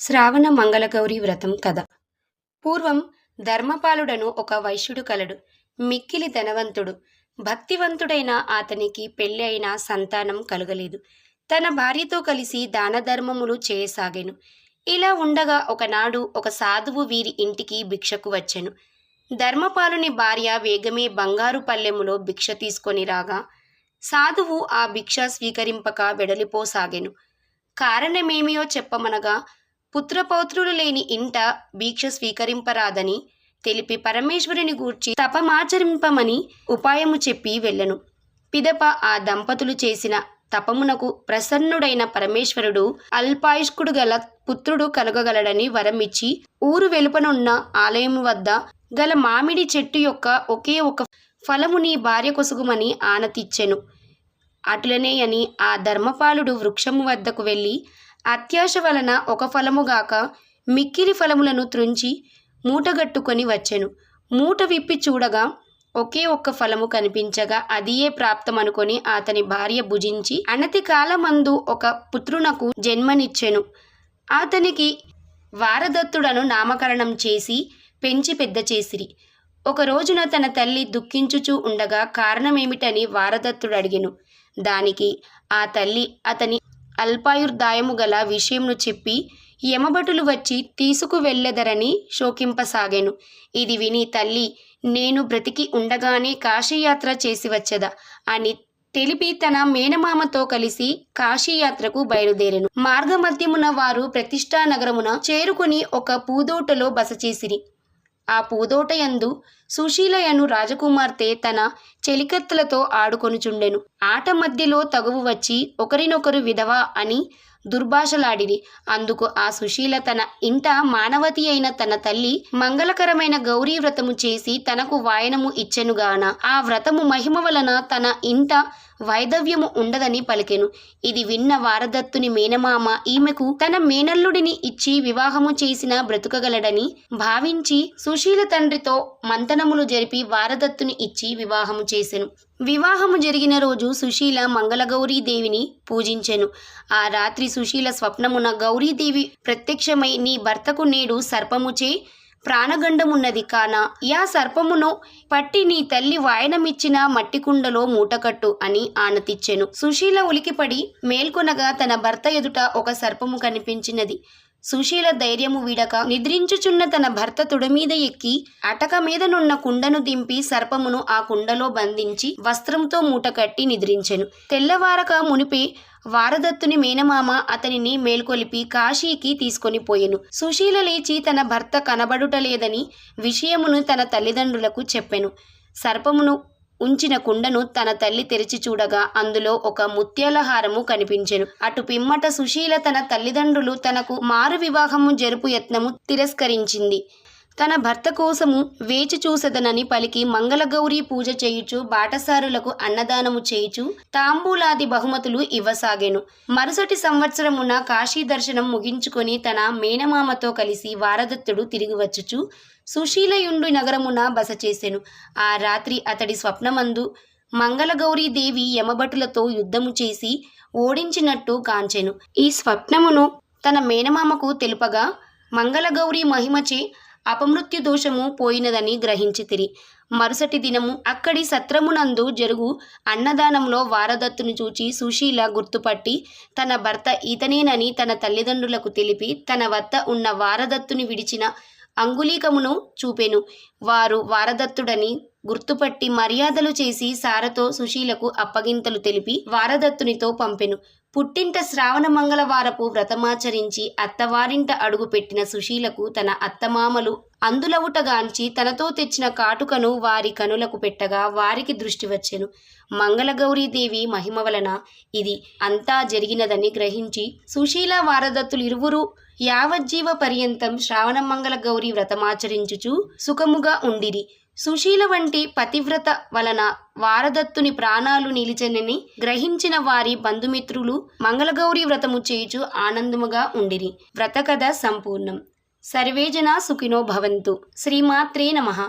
శ్రావణ మంగళగౌరి వ్రతం కథ. పూర్వం ధర్మపాలుడను ఒక వైశ్యుడు కలడు. మిక్కిలి ధనవంతుడు. భక్తివంతుడైన అతనికి పెళ్ళి అయినా సంతానం కలగలేదు. తన భార్యతో కలిసి దాన ధర్మములు చేయసాగాను. ఇలా ఉండగా ఒకనాడు ఒక సాధువు వీరి ఇంటికి భిక్షకు వచ్చెను. ధర్మపాలుని భార్య వేగమే బంగారు పల్లెములో భిక్ష తీసుకొని రాగా సాధువు ఆ భిక్ష స్వీకరింపక వెడలిపోసాగెను. కారణమేమియో చెప్పమనగా పుత్రపౌత్రులు లేని ఇంట భిక్ష స్వీకరింపరాదని తెలిపి పరమేశ్వరుని గూర్చి తపమాచరింపమని ఉపాయము చెప్పి వెళ్ళను. పిదప ఆ దంపతులు చేసిన తపమునకు ప్రసన్నుడైన పరమేశ్వరుడు అల్పాయుష్కుడు గల పుత్రుడు కలగగలడని వరమిచ్చి ఊరు వెలుపనున్న ఆలయము వద్ద గల మామిడి చెట్టు యొక్క ఒకే ఒక ఫలము నీ భార్య కొసుగుమని ఆనతిచ్చెను. అటులనే అని ఆ ధర్మపాలుడు వృక్షము వద్దకు వెళ్ళి అత్యాశ వలన ఒక ఫలముగాక మిక్కిలి ఫలములను త్రుంచి మూటగట్టుకొని వచ్చెను. మూట విప్పి చూడగా ఒకే ఒక్క ఫలము కనిపించగా అదియే ప్రాప్తమనుకొని అతని భార్య భుజించి అనతి కాలమందు ఒక పుత్రునకు జన్మనిచ్చెను. అతనికి వారదత్తుడను నామకరణం చేసి పెంచి పెద్ద చేసిరి. ఒక రోజున తన తల్లి దుఃఖించుచూ ఉండగా కారణమేమిటని వారదత్తుడు అడిగెను దానికి ఆ తల్లి అతని అల్పాయుర్దాయము గల విషయంను చెప్పి యమభటులు వచ్చి తీసుకువెళ్ళెదరని శోకింపసాగాను. ఇది విని తల్లి నేను బ్రతికి ఉండగానే కాశీయాత్ర చేసి వచ్చదా అని తెలిపి తన మేనమామతో కలిసి కాశీయాత్రకు బయలుదేరెను. మార్గమధ్యమున వారు ప్రతిష్టా నగరమున చేరుకుని ఒక పూదోటలో బస చేసిరి. ఆ పూదోటయందు సుశీలయను రాజకుమార్తె తన చెలికత్తులతో ఆడుకొనుచుండెను. ఆట మధ్యలో తగువు వచ్చి ఒకరినొకరు విధవా అని దుర్భాషలాడిరి. అందుకు ఆ సుశీల తన ఇంట మానవతి అయిన తన తల్లి మంగళకరమైన గౌరీ వ్రతము చేసి తనకు వాయనము ఇచ్చెనుగాన. ఆ వ్రతము మహిమ వలన తన ఇంట వైదవ్యము ఉండదని పలికెను. ఇది విన్న వారదత్తుని మేనమామ ఈమెకు తన మేనల్లుడిని ఇచ్చి వివాహము చేసిన బ్రతుకగలడని భావించి సుశీల తండ్రితో మంతనములు జరిపి వారదత్తుని ఇచ్చి వివాహము చేసెను. వివాహము జరిగిన రోజు సుశీల మంగళగౌరీదేవిని పూజించెను. ఆ రాత్రి సుశీల స్వప్నమున గౌరీదేవి ప్రత్యక్షమై నీ భర్తకు నేడు సర్పముచే ప్రాణగండమున్నది కాన యా సర్పమును పట్టి నీ తల్లి వాయనమిచ్చిన మట్టి కుండలో మూటకట్టు అని ఆనతిచ్చెను. సుశీల ఉలికిపడి మేల్కొనగా తన భర్త ఎదుట ఒక సర్పము కనిపించినది. సుశీల ధైర్యము వీడక నిద్రించుచున్న తన భర్త తుడమీద ఎక్కి అటక మీదనున్న కుండను దింపి సర్పమును ఆ కుండలో బంధించి వస్త్రంతో మూటకట్టి నిద్రించెను. తెల్లవారక మునిపే వారదత్తుని మేనమామ అతనిని మేల్కొలిపి కాశీకి తీసుకొని పోయెను. సుశీల లేచి తన భర్త కనబడుటలేదని విషయమును తన తల్లిదండ్రులకు చెప్పెను. సర్పమును ఉంచిన కుండను తన తల్లి తెరిచి చూడగా అందులో ఒక ముత్యాల హారము కనిపించెను. అటు పిమ్మట సుశీల తన తల్లిదండ్రులు తనకు మారు వివాహము జరుపు యత్నము తిరస్కరించింది. తన భర్త కోసము వేచి చూసదనని పలికి మంగళగౌరీ పూజ చేయుచు బాటసారులకు అన్నదానము చేయుచు తాంబూలాది బహుమతులు ఇవ్వసాగెను. మరుసటి సంవత్సరమున కాశీ దర్శనం ముగించుకొని తన మేనమామతో కలిసి వారదత్తుడు తిరిగి వచ్చుచు సుశీలయుండు నగరమున బస చేసెను. ఆ రాత్రి అతడి స్వప్నమందు మంగళగౌరీదేవి యమభటులతో యుద్ధము చేసి ఓడించినట్టు కాంచెను. ఈ స్వప్నమును తన మేనమామకు తెలుపగా మంగళగౌరి మహిమచే అపమృత్యు దోషము పోయినదని గ్రహించితిరి. మరుసటి దినము అక్కడి సత్రమునందు జరుగు అన్నదానంలో వారదత్తును చూచి సుశీల గుర్తుపట్టి తన భర్త ఈతనేనని తన తల్లిదండ్రులకు తెలిపి తన వద్ద ఉన్న వారదత్తుని విడిచిన అంగుళీకమును చూపెను. వారు వారదత్తుడని గుర్తుపట్టి మర్యాదలు చేసి సారతో సుశీలకు అప్పగింతలు తెలిపి వారదత్తునితో పంపెను. పుట్టింట శ్రావణ మంగళవారపు వ్రతమాచరించి అత్తవారింట అడుగు పెట్టిన సుశీలకు తన అత్తమామలు అందులవుటగాంచి తనతో తెచ్చిన కాటుకను వారి కనులకు పెట్టగా వారికి దృష్టి వచ్చెను. మంగళగౌరీదేవి మహిమ వలన ఇది అంతా జరిగినదని గ్రహించి సుశీల వారదత్తులు ఇరువురు యావజ్జీవ పర్యంతం శ్రావణ మంగళ గౌరి వ్రతమాచరించుచు సుఖముగా ఉండిరి. సుశీల వంటి పతివ్రత వలన వారదత్తుని ప్రాణాలు నిలిచనని గ్రహించిన వారి బంధుమిత్రులు మంగళగౌరి వ్రతము చేయుచు ఆనందముగా ఉండిరి. వ్రతకథ సంపూర్ణం. సర్వేజన సుఖినో భవంతు. శ్రీమాత్రే నమః.